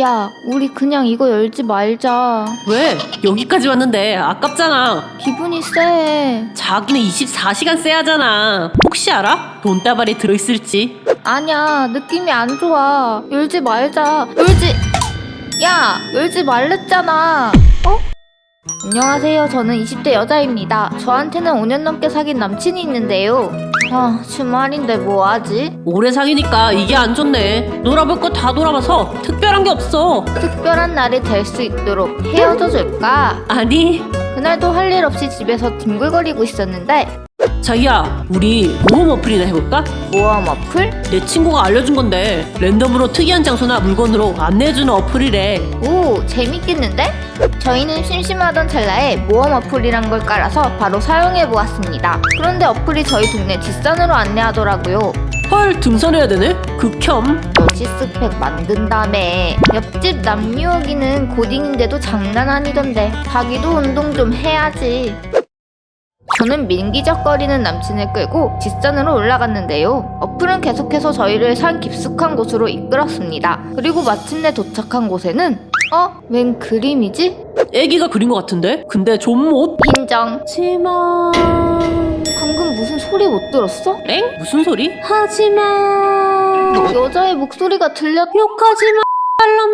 야, 우리 그냥 이거 열지 말자. 왜? 여기까지 왔는데 아깝잖아. 기분이 쎄. 자기는 24시간 쎄하잖아. 혹시 알아? 돈다발이 들어있을지. 아니야, 느낌이 안 좋아. 열지 말자. 열지. 야, 열지 말랬잖아. 어? 안녕하세요. 저는 20대 여자입니다. 저한테는 5년 넘게 사귄 남친이 있는데요. 아, 주말인데 뭐 하지? 오래 사귀니까 이게 안 좋네. 놀아볼 거 다 놀아봐서 특별한 게 없어. 특별한 날이 될 수 있도록 헤어져 줄까? 아니, 그날도 할 일 없이 집에서 뒹굴거리고 있었는데 자기야, 우리 모험 어플이나 해볼까? 모험 어플? 내 친구가 알려준 건데 랜덤으로 특이한 장소나 물건으로 안내해주는 어플이래. 오, 재밌겠는데? 저희는 심심하던 찰나에 모험 어플이란 걸 깔아서 바로 사용해 보았습니다. 그런데 어플이 저희 동네 뒷산으로 안내하더라고요. 헐, 등산해야 되네? 극혐. 역시 스펙 만든 다음에 옆집 남유혁이는 고딩인데도 장난 아니던데 자기도 운동 좀 해야지. 저는 민기적거리는 남친을 끌고 뒷산으로 올라갔는데요. 어플은 계속해서 저희를 산 깊숙한 곳으로 이끌었습니다. 그리고 마침내 도착한 곳에는 어? 웬 그림이지? 애기가 그린 것 같은데? 근데 좀 못. 인정. 하지마. 방금 무슨 소리 못 들었어? 엥? 무슨 소리? 하지마. 여자의 목소리가 들렸... 욕하지마. 알람들아. 저희는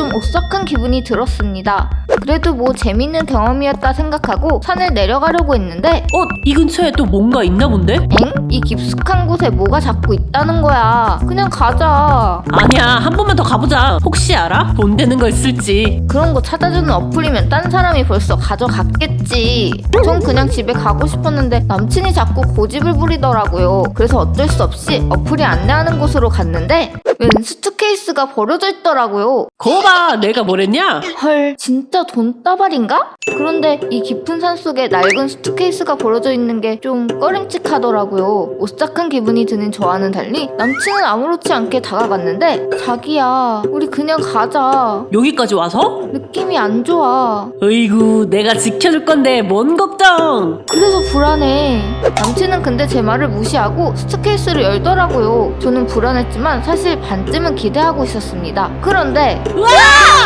좀 오싹한 기분이 들었습니다. 그래도 뭐 재밌는 경험이었다 생각하고 산을 내려가려고 했는데 어, 이 근처에 또 뭔가 있나 본데? 엥? 이 깊숙한 곳에 뭐가 자꾸 있다는 거야. 그냥 가자. 아니야, 한 번만 더 가보자. 혹시 알아? 돈 되는 거 있을지. 그런 거 찾아주는 어플이면 딴 사람이 벌써 가져갔겠지. 전 그냥 집에 가고 싶었는데 남친이 자꾸 고집을 부리더라고요. 그래서 어쩔 수 없이 어플이 안내하는 곳으로 갔는데 웬 수트 케이스가 버려져 있더라고요. 거봐, 내가 뭐랬냐? 헐, 진짜 돈다발인가? 그런데 이 깊은 산 속에 낡은 수트케이스가 버려져 있는 게 좀 꺼림칙하더라고요. 오싹한 기분이 드는 저와는 달리 남친은 아무렇지 않게 다가갔는데 자기야, 우리 그냥 가자. 여기까지 와서? 느낌이 안 좋아. 어이구, 내가 지켜줄 건데 뭔 걱정? 그래서 불안해. 남친은 근데 제 말을 무시하고 수트케이스를 열더라고요. 저는 불안했지만 사실 반쯤은 기대 하고 있었습니다. 그런데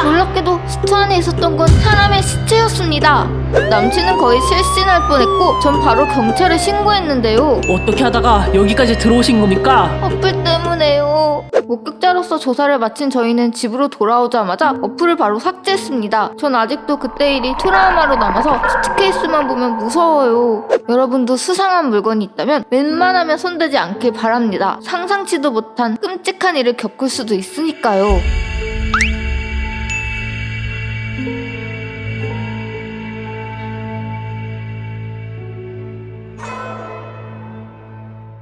놀랍게도 수트 안에 있었던 건 사람의 시체였습니다. 남친은 거의 실신할 뻔했고 전 바로 경찰에 신고했는데요. 어떻게 하다가 여기까지 들어오신 겁니까? 어플 때문에요. 목격자로서 조사를 마친 저희는 집으로 돌아오자마자 어플을 바로 삭제했습니다. 전 아직도 그때 일이 트라우마로 남아서 수트케이스만 보면 무서워요. 여러분도 수상한 물건이 있다면 웬만하면 손대지 않길 바랍니다. 상상치도 못한 끔찍한 일을 겪을 수도 있으니까요.